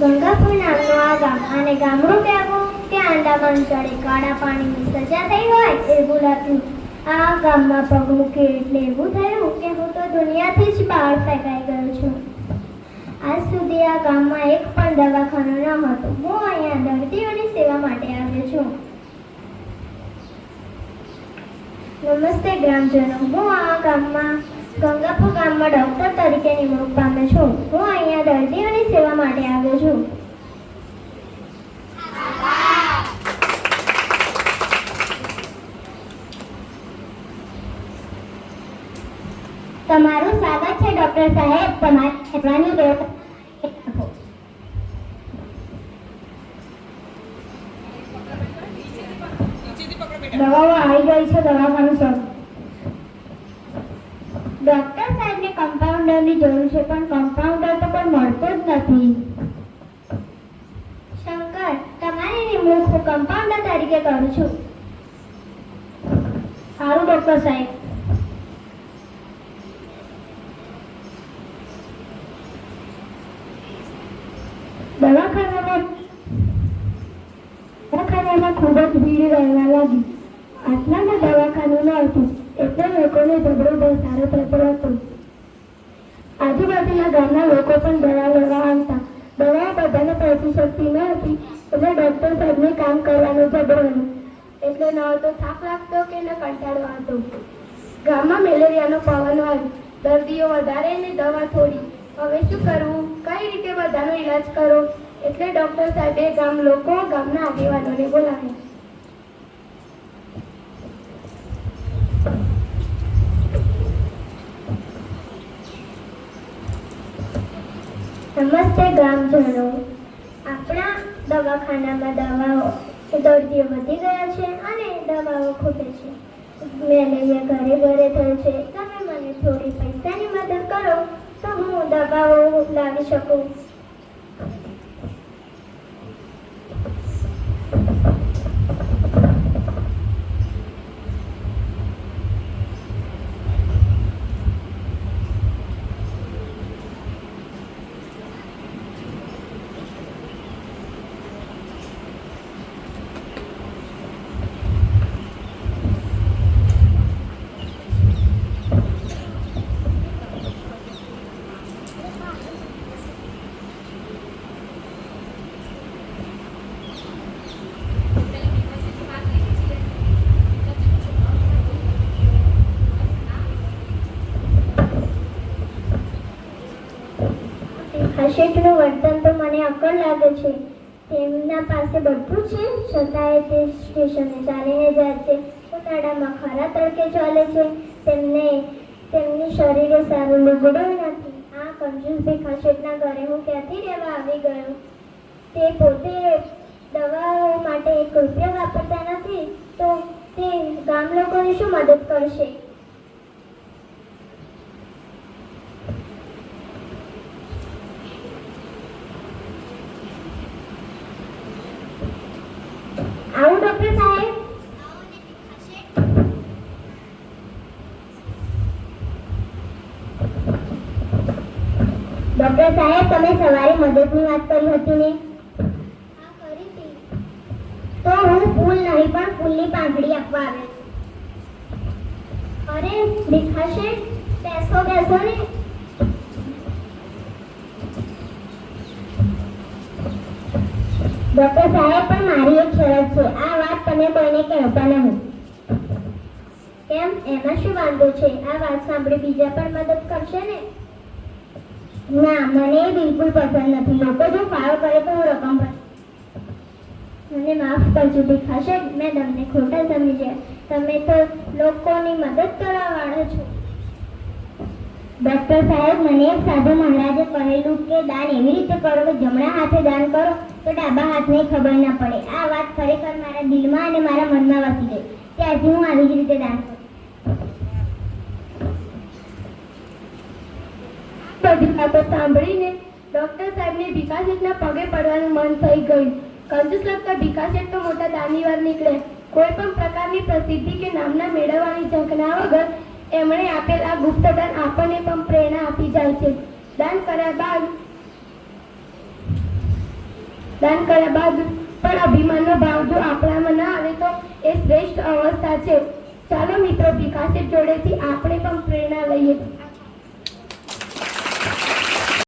ગંગાપુર નામનું આ ગામ અને ગામડું કહેવું ત્યાં અંદામાન ચડે. કાળા પાણીની સજા થઈ હોય એવું હતું આ ગામમાં પગ મૂકે એટલે એવું થયું કે હું તો દુનિયાથી જ બહાર ફેંકાઈ ગયો છું. આજ સુધી આ ગામમાં એક પણ દવાખાનું ન હતું. હું અહીંયા દર્દીઓની સેવા માટે આવ્યો છું. નમસ્તે ગ્રામજનો. હું આ ગામમાં ગંગાપુર ગામમાં ડૉક્ટર તરીકે નિમણૂક પામે છું. હું અહીંયા દર્દીઓની સેવા માટે આવ્યો છું તમારું સ્વાગત છે, ડૉક્ટર સાહેબ. તમારી દવાઓ આવી ગઈ છે, દવાખાનું સર. ડોક્ટર સાહેબને કમ્પાઉન્ડરની જરૂર છે, પણ કમ્પાઉન્ડર તો કોઈ મળતો જ નથી. શંકર, તમારી રિમૂવ હું કમ્પાઉન્ડર તરીકે કરું છું. સારું, ડોક્ટર સાહેબ દવાખાનામાં દવાખાનામાં ખૂબ જ ભીડ રહેવા લાગી. આટલામાં દવાખાનું ન હતું, એટલે લોકોને જબરો બહુ સારો થતો હતો. આજુબાજુના ગામના લોકો પણ દવા લેવા આવતા. દવા બધાને પહોંચી શકતી ન હતી, એટલે ડૉક્ટર સાહેબને કામ કરવાનું ઝઘડવાનું એટલે ન તો થાક લાગતો કે ન કંટાળો હતો ગામમાં મેલેરિયાનો પવન આવ્યો દર્દીઓ વધારે ને દવા થોડી. હવે શું કરવું? કઈ રીતે બધાનો ઈલાજ કરો એટલે ડૉક્ટર સાહેબે ગામ લોકો, ગામના આગેવાનોને બોલાવ્યા. નમસ્તે ગ્રામજનો. આપણા દવાખાનામાં દવાઓ દર્દીઓ વધી ગયા છે અને દવાઓ ખૂટે છે. મેલેરિયા ઘરે ઘરે થયો છે. તમે મને થોડી પૈસાની મદદ કરો તો હું દવાઓ લાવી શકું. Thank you. હશેટનું વર્તન તો મને અકળ લાગે છે. તેમના પાસે બધું છે, છતાંય તે સ્ટેશને ચાલીને જાય છે. ઉનાળામાં ખરા તડકે ચાલે છે. તેમને, તેમની શરીરે સારું લુગડું નથી. આ કંજૂસ ભીખા શેઠના ઘરે હું ક્યાંથી રહેવા આવી ગયો? તે પોતે દવાઓ માટે એક રૂપિયો વાપરતા નથી, તો તે ગામ લોકોને શું મદદ કરશે આવું ડોક્ટર સાહેબ ડોક્ટર સાહેબ તમે સવારે મદદની વાત કરી હતી ને? તો હું ફૂલ નહીં પણ ફૂલની પાંખડી આપવા આવે. અરે દેખાશે? બેસો બેસો ને. ડોક્ટર સાહેબ પણ મારી એક શરત છે. આ વાત તમે કોઈને કહેતા નહીં. કેમ? એમાં શું વાંધો છે? આ વાત સાંભળી બીજા પણ મદદ કરશે ને? ના, મને બિલકુલ પસંદ નથી. લોકો જો ફાળો કરે તો હું રકમ મને માફ કરજો દેખાશે મેં તમને ખોટા સમજ્યા. તમે તો લોકોની મદદ કરવા વાળા છો. ડોક્ટર સાહેબ, મને એક સાધુ મહારાજે કહેલું કે દાન એવી રીતે કરો કે જમણા હાથે દાન કરો તો ડાબા હાથને ખબર ના પડે. આ વાત ખરેખર મારા દિલમાં અને મારા મનમાં વસી ગઈ. ત્યારથી હું આવી જ રીતે દાન કરું. બધી વાતો સાંભળીને ડોક્ટર સાહેબને ભીખાશેઠના પગે પડવાનું મન થઈ ગયું. કંજૂસ લગતા ભીખાશેઠ તો મોટા દાનીવાર નીકળે. કોઈ પણ પ્રકારની પ્રસિદ્ધિ કે નામના મેળવવાની ઝંખના વગર એમણે આપેલ આ ગુપ્ત દાન આપણને પણ પ્રેરણા આપી જાય છે. દાન કર્યા બાદ, દાન કર્યા બાદ પણ અભિમાનનો ભાવ જો આપણામાં ના આવે તો એ શ્રેષ્ઠ અવસ્થા છે. ચાલો મિત્રો, ભીખા જોડેથી આપણે પણ